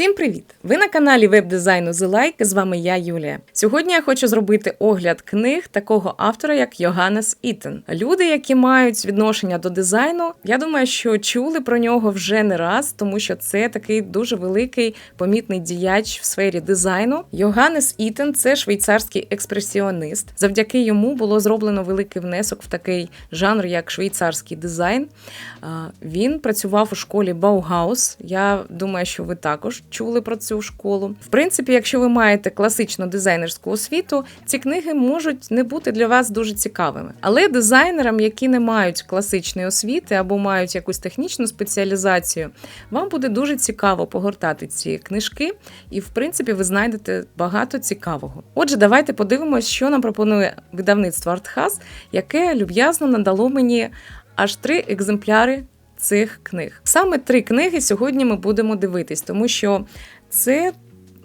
Всім привіт! Ви на каналі веб-дизайну The Like, з вами я, Юлія. Сьогодні я хочу зробити огляд книг такого автора, як Йоганнес Ітен. Люди, які мають відношення до дизайну, я думаю, що чули про нього вже не раз, тому що це такий дуже великий помітний діяч в сфері дизайну. Йоганнес Ітен це швейцарський експресіонист. Завдяки йому було зроблено великий внесок в такий жанр, як швейцарський дизайн. Він працював у школі Баугаус. Я думаю, що ви також чули про цю школу. В принципі, якщо ви маєте класичну дизайнерську освіту, ці книги можуть не бути для вас дуже цікавими. Але дизайнерам, які не мають класичної освіти або мають якусь технічну спеціалізацію, вам буде дуже цікаво погортати ці книжки, і в принципі ви знайдете багато цікавого. Отже, давайте подивимось, що нам пропонує видавництво Артхас, яке люб'язно надало мені аж три екземпляри цих книг. Саме три книги сьогодні ми будемо дивитись, тому що це.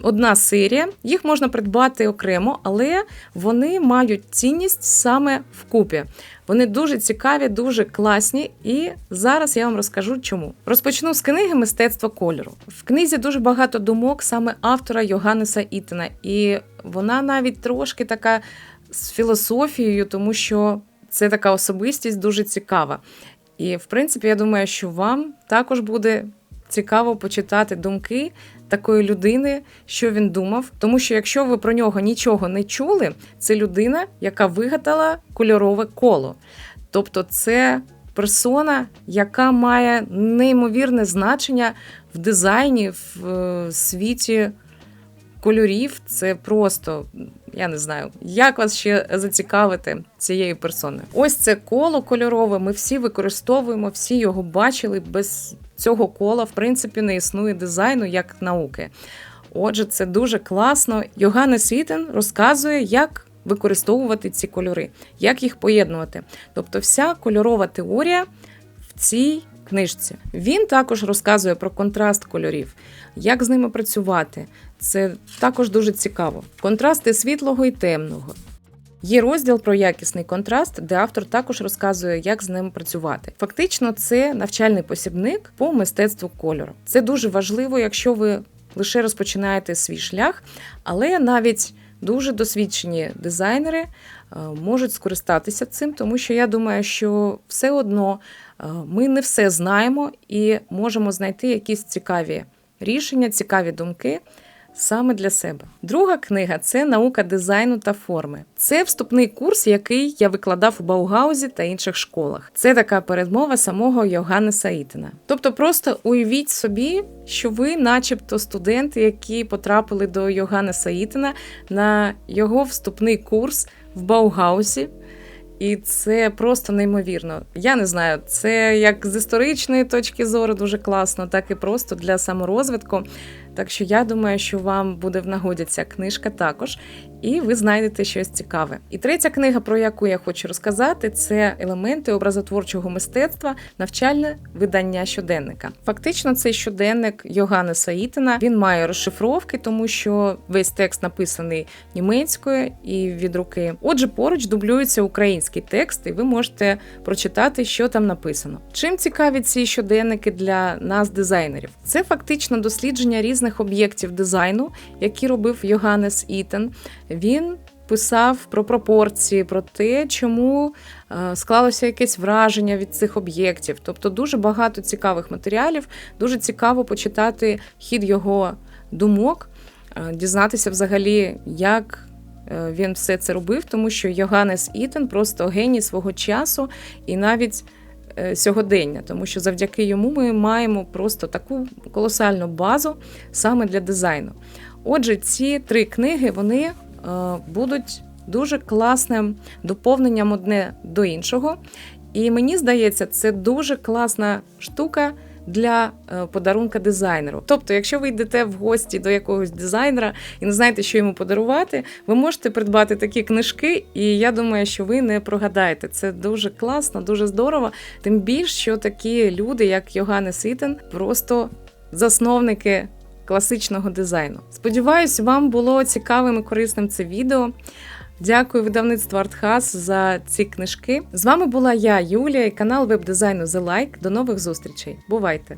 Одна серія, їх можна придбати окремо, але вони мають цінність саме вкупі. Вони дуже цікаві, дуже класні, і зараз я вам розкажу, чому. Розпочну з книги Мистецтво кольору. В книзі дуже багато думок саме автора Йоганнеса Ітена, і вона навіть трошки така з філософією, тому що це така особистість дуже цікава. І, в принципі, я думаю, що вам також буде цікаво почитати думки такої людини, що він думав. Тому що, якщо ви про нього нічого не чули, це людина, яка вигадала кольорове коло. Тобто, це персона, яка має неймовірне значення в дизайні, в е, світі кольорів. Це просто. Я не знаю, як вас ще зацікавити цією персоною. Ось це коло кольорове. Ми всі використовуємо, всі його бачили. Без цього кола, в принципі, не існує дизайну як науки. Отже, це дуже класно. Йоганнес Ітен розказує, як використовувати ці кольори, як їх поєднувати. Тобто, вся кольорова теорія в цій книжці. Він також розказує про контраст кольорів, як з ними працювати. Це також дуже цікаво. Контрасти світлого і темного. Є розділ про якісний контраст, де автор також розказує, як з ним працювати. Фактично, це навчальний посібник по мистецтву кольору. Це дуже важливо, якщо ви лише розпочинаєте свій шлях, але навіть дуже досвідчені дизайнери можуть скористатися цим, тому що я думаю, що все одно е, ми не все знаємо і можемо знайти якісь цікаві рішення, цікаві думки саме для себе. Друга книга це наука дизайну та форми. Це вступний курс, який я викладав у Баугаузі та інших школах. Це така передмова самого Йоганнеса Ітена. Тобто, просто уявіть собі, що ви, начебто, студенти, які потрапили до Йоганнеса Ітена на його вступний курс в Баугаузі. І це просто неймовірно. Я не знаю, це як з історичної точки зору дуже класно, так і просто для саморозвитку. Так що я думаю, що вам буде в нагоді ця книжка також, і ви знайдете щось цікаве. І третя книга, про яку я хочу розказати, це елементи образотворчого мистецтва, навчальне видання щоденника. Фактично, цей щоденник Йоганнеса Ітена. Він має розшифровки, тому що весь текст написаний німецькою і від руки. Отже, поруч дублюється український текст, і ви можете прочитати, що там написано. Чим цікаві ці щоденники для нас, дизайнерів? Це фактично дослідження різних різних об'єктів дизайну, які робив Йоганнес Ітен. Він писав про пропорції, про те, чому е, склалося якесь враження від цих об'єктів. Тобто дуже багато цікавих матеріалів, дуже цікаво почитати хід його думок, е, дізнатися взагалі, як. Е, він все це робив, тому що Йоганнес Ітен просто геній свого часу і навіть сьогодення, тому що завдяки йому ми маємо просто таку колосальну базу саме для дизайну. Отже, ці три книги вони е, будуть дуже класним доповненням одне до іншого. І мені здається, це дуже класна штука для е, подарунка дизайнеру. Тобто, якщо ви йдете в гості до якогось дизайнера і не знаєте, що йому подарувати, ви можете придбати такі книжки, і я думаю, що ви не прогадаєте. Це дуже класно, дуже здорово. Тим більше, що такі люди, як Йоганнес Ітен, просто засновники. Класичного дизайну. Сподіваюсь, вам було цікавим і корисним це відео. Дякую видавництву Артхас за ці книжки. З вами була я, Юлія, і канал веб-дизайну The Like. До нових зустрічей. Бувайте!